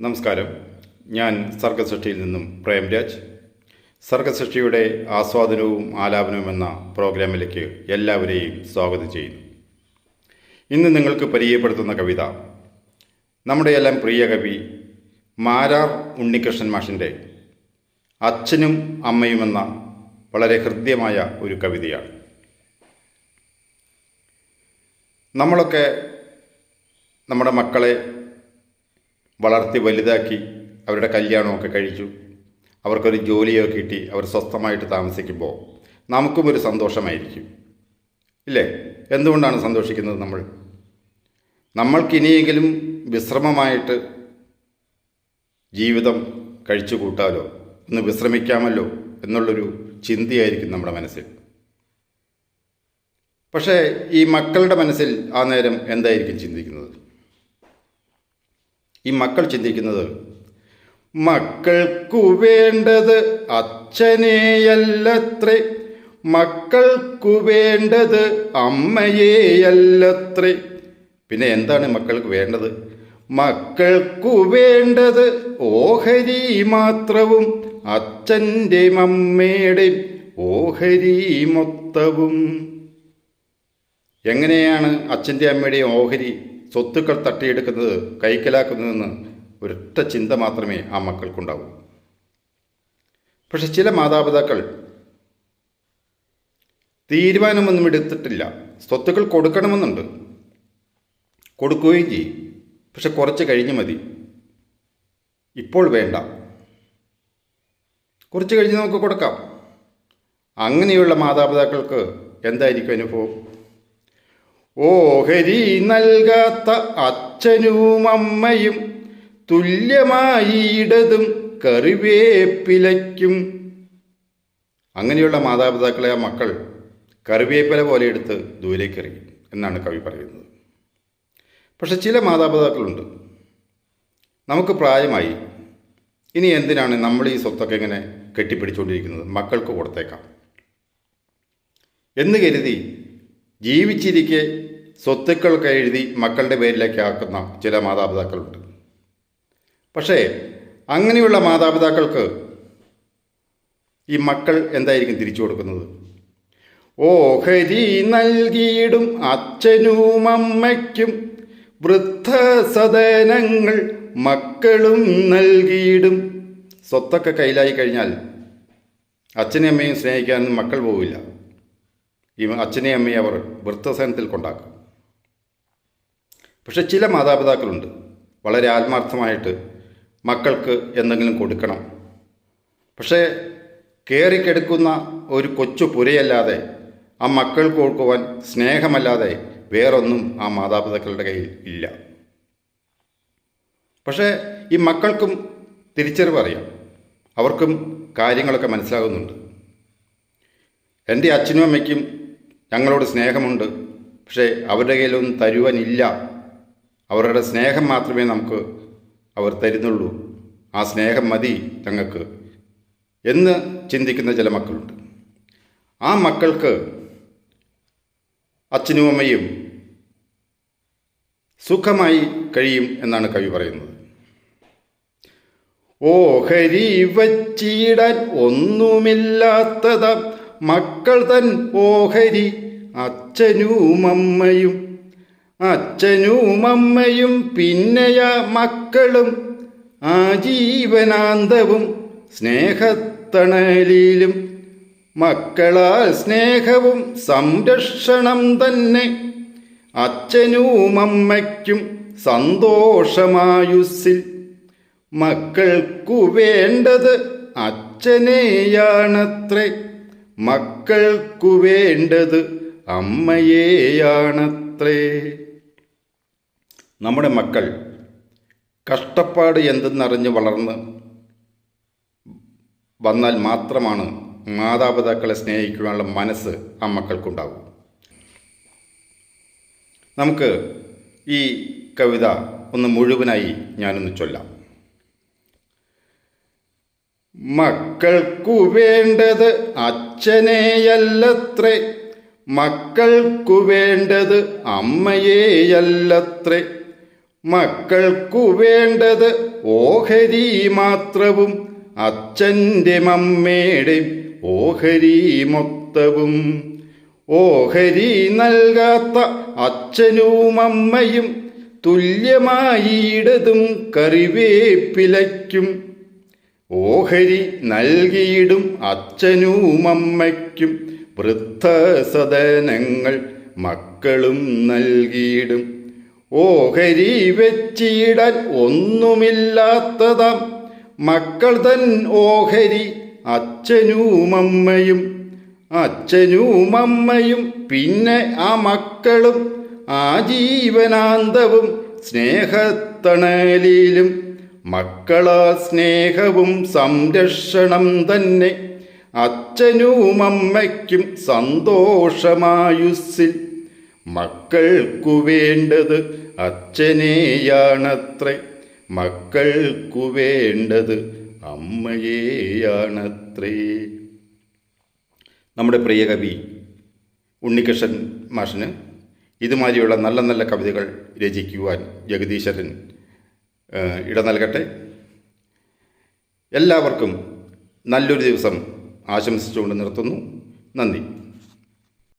നമസ്കാരം. ഞാൻ സർഗസൃഷ്ടിയിൽ നിന്നും പ്രേംരാജ്. സർഗസൃഷ്ടിയുടെ ആസ്വാദനവും ആലാപനവും എന്ന പ്രോഗ്രാമിലേക്ക് എല്ലാവരെയും സ്വാഗതം ചെയ്യുന്നു. ഇന്ന് നിങ്ങൾക്ക് പരിചയപ്പെടുത്തുന്ന കവിത നമ്മുടെ എല്ലാം പ്രിയ കവി മാരാർ ഉണ്ണികൃഷ്ണൻ മാഷിന്റെ അച്ഛനും അമ്മയുമെന്ന വളരെ ഹൃദ്യമായ ഒരു കവിതയാണ്. നമ്മളൊക്കെ നമ്മുടെ മക്കളെ വളർത്തി വലുതാക്കി അവരുടെ കല്യാണമൊക്കെ കഴിച്ചു. അവർക്കൊരു ജോലിയൊക്കെ കിട്ടി. അവർ സ്വസ്ഥമായിട്ട് താമസിക്കുമ്പോൾ നമുക്കും ഒരു സന്തോഷമായിരിക്കും. ഇല്ലേ? എന്തുകൊണ്ടാണ് സന്തോഷിക്കുന്നത് നമ്മൾ? നമ്മൾക്കിനിയെങ്കിലും വിശ്രമമായിട്ട് ജീവിതം കഴിച്ചു കൂട്ടാലോ? ഒന്ന് വിശ്രമിക്കാമല്ലോ എന്നുള്ളൊരു ചിന്തയായിരിക്കും നമ്മുടെ മനസ്സിൽ. പക്ഷേ ഈ മക്കളുടെ മനസ്സിൽ ആ നേരം എന്തായിരിക്കും ചിന്തിക്കുന്നത്? ഈ മക്കൾ ചിന്തിക്കുന്നത്? മക്കൾക്കു വേണ്ടത് അച്ഛനെയല്ലത്രേ. മക്കൾക്കു വേണ്ടത് അമ്മയെയല്ലത്രേ. പിന്നെ എന്താണ് മക്കൾക്ക് വേണ്ടത്? മക്കൾക്കു വേണ്ടത് ഓഹരി മാത്രവും അച്ഛന്റെ അമ്മയുടെ ഓഹരി മൊത്തവും. എങ്ങനെയാണ് അച്ഛന്റെ അമ്മയുടെ ഓഹരി സ്വത്തുക്കൾ തട്ടിയെടുക്കുന്നത് കൈക്കലാക്കുന്നതെന്ന് ഒരൊറ്റ ചിന്ത മാത്രമേ ആ മക്കൾക്കുണ്ടാവൂ. പക്ഷെ ചില മാതാപിതാക്കൾ തീരുമാനമൊന്നും എടുത്തിട്ടില്ല. സ്വത്തുക്കൾ കൊടുക്കണമെന്നുണ്ട്. കൊടുക്കുകയും ചെയ്യും. പക്ഷെ കുറച്ച് കഴിഞ്ഞ് മതി. ഇപ്പോൾ വേണ്ട. കുറച്ച് കഴിഞ്ഞ് നമുക്ക് കൊടുക്കാം. അങ്ങനെയുള്ള മാതാപിതാക്കൾക്ക് എന്തായിരിക്കും അനുഭവം? ഓഹരി നൽകാത്ത അച്ഛനും അമ്മയും തുല്യമായി ഇടതും കറിവേപ്പിലയ്ക്കും. അങ്ങനെയുള്ള മാതാപിതാക്കളെ ആ മക്കൾ കറിവേപ്പില പോലെ എടുത്ത് ദൂരേക്കെറിയും എന്നാണ് കവി പറയുന്നത്. പക്ഷെ ചില മാതാപിതാക്കളുണ്ട്. നമുക്ക് പ്രായമായി ഇനി എന്തിനാണ് നമ്മൾ ഈ സ്വത്തൊക്കെ ഇങ്ങനെ കെട്ടിപ്പിടിച്ചുകൊണ്ടിരിക്കുന്നത്? മക്കൾക്ക് കൊടുത്തേക്കാം. എന്ന് കരുതി ജീവിച്ചിരിക്കെ സ്വത്തുക്കൾക്ക് എഴുതി മക്കളുടെ പേരിലേക്ക് ആക്കുന്ന ചില മാതാപിതാക്കളുണ്ട്. പക്ഷേ അങ്ങനെയുള്ള മാതാപിതാക്കൾക്ക് ഈ മക്കൾ എന്തായിരിക്കും തിരിച്ചു കൊടുക്കുന്നത്? ഓഹരി നൽകിയിടും അച്ഛനും അമ്മയ്ക്കും വൃദ്ധസദനങ്ങൾ മക്കളും നൽകിയിടും. സ്വത്തൊക്കെ കയ്യിലായി കഴിഞ്ഞാൽ അച്ഛനെയും അമ്മയും സ്നേഹിക്കാനൊന്നും മക്കൾ പോവില്ല. ഈ അച്ഛനെയും അവർ വൃദ്ധസേനത്തിൽ കൊണ്ടാക്കും. പക്ഷെ ചില മാതാപിതാക്കളുണ്ട്. വളരെ ആത്മാർത്ഥമായിട്ട് മക്കൾക്ക് എന്തെങ്കിലും കൊടുക്കണം. പക്ഷേ കയറിക്കെടുക്കുന്ന ഒരു കൊച്ചു പുരയല്ലാതെ ആ മക്കൾക്ക് കൊടുക്കുവാൻ സ്നേഹമല്ലാതെ വേറൊന്നും ആ മാതാപിതാക്കളുടെ കയ്യിൽ ഇല്ല. പക്ഷേ ഈ മക്കൾക്കും തിരിച്ചറിവ് അറിയാം. അവർക്കും കാര്യങ്ങളൊക്കെ മനസ്സിലാകുന്നുണ്ട്. എന്റെ അച്ഛനും അമ്മയ്ക്കും ഞങ്ങളോട് സ്നേഹമുണ്ട്. പക്ഷേ അവരുടെ കയ്യിലൊന്നും തരുവാനില്ല. അവരുടെ സ്നേഹം മാത്രമേ നമുക്ക് അവർ തരുന്നുള്ളൂ. ആ സ്നേഹം മതി ഞങ്ങൾക്ക് എന്ന് ചിന്തിക്കുന്ന ചില മക്കളുണ്ട്. ആ മക്കൾക്ക് അച്ഛനും അമ്മയും സുഖമായി കഴിയും എന്നാണ് കവി പറയുന്നത്. ഓഹരി വച്ചിടാൻ ഒന്നുമില്ലാത്തത മക്കൾ തൻ ഓഹരി അച്ഛനും അമ്മയും അച്ഛനും അമ്മയും പിന്നെയ മക്കളും ആ ആജീവനാന്തവും സ്നേഹത്തണലിലും. മക്കളാൽ സ്നേഹവും സംരക്ഷണം തന്നെ. അച്ഛനും അമ്മയ്ക്കും സന്തോഷമായുസ്സിൽ. മക്കൾക്കു വേണ്ടത് അച്ഛനെയാണത്രേ. മക്കൾക്കു വേണ്ടത് അമ്മയെയാണത്രേ. നമ്മുടെ മക്കൾ കഷ്ടപ്പാട് എന്തെന്നറിഞ്ഞ് വളർന്ന് വന്നാൽ മാത്രമാണ് മാതാപിതാക്കളെ സ്നേഹിക്കുവാനുള്ള മനസ്സ് ആ മക്കൾക്കുണ്ടാവും. നമുക്ക് ഈ കവിത ഒന്ന് മുഴുവനായി ഞാനൊന്ന് ചൊല്ലാം. മക്കൾക്കു വേണ്ടത് അച്ഛനെയല്ലത്രേ മക്കൾക്കു വേണ്ടത് അമ്മയെയല്ലത്രേ. മക്കൾക്കു വേണ്ടത് ഓഹരി മാത്രവും അച്ഛന്റെ മമ്മയുടെ ഓഹരി മൊത്തവും. ഓഹരി നൽകാത്ത അച്ഛനും അമ്മയും തുല്യമായിടതും കറിവേപ്പിലയ്ക്കും. ഓഹരി നൽകിയിടും അച്ഛനും അമ്മയ്ക്കും. വൃദ്ധസദനങ്ങൾ മക്കളും നൽകിയിടും. ഓഹരി വെച്ചിടാൻ ഒന്നുമില്ലാത്തതാം. മക്കൾ തൻ ഓഹരി അച്ഛനും അമ്മയും അച്ഛനും അമ്മയും പിന്നെ ആ മക്കളും ആ ആജീവനാന്തവും സ്നേഹത്തണലിലും. മക്കളാ സ്നേഹവും സംരക്ഷണം തന്നെ. അച്ഛനും അമ്മയ്ക്കും സന്തോഷമായുസ്സിൽ മക്കൾക്കു വേണ്ടത് അച്ഛനെയാണത്രേ. മക്കൾക്കു വേണ്ടത് അമ്മയെയാണത്രേ. നമ്മുടെ പ്രിയ കവി ഉണ്ണികൃഷ്ണൻ മാഷിന് ഇതുമാതിരിയുള്ള നല്ല നല്ല കവിതകൾ രചിക്കുവാൻ ജഗദീശ്വരൻ ഇട നൽകട്ടെ. എല്ലാവർക്കും നല്ലൊരു ദിവസം ആശംസിച്ചുകൊണ്ട് നിർത്തുന്നു. നന്ദി.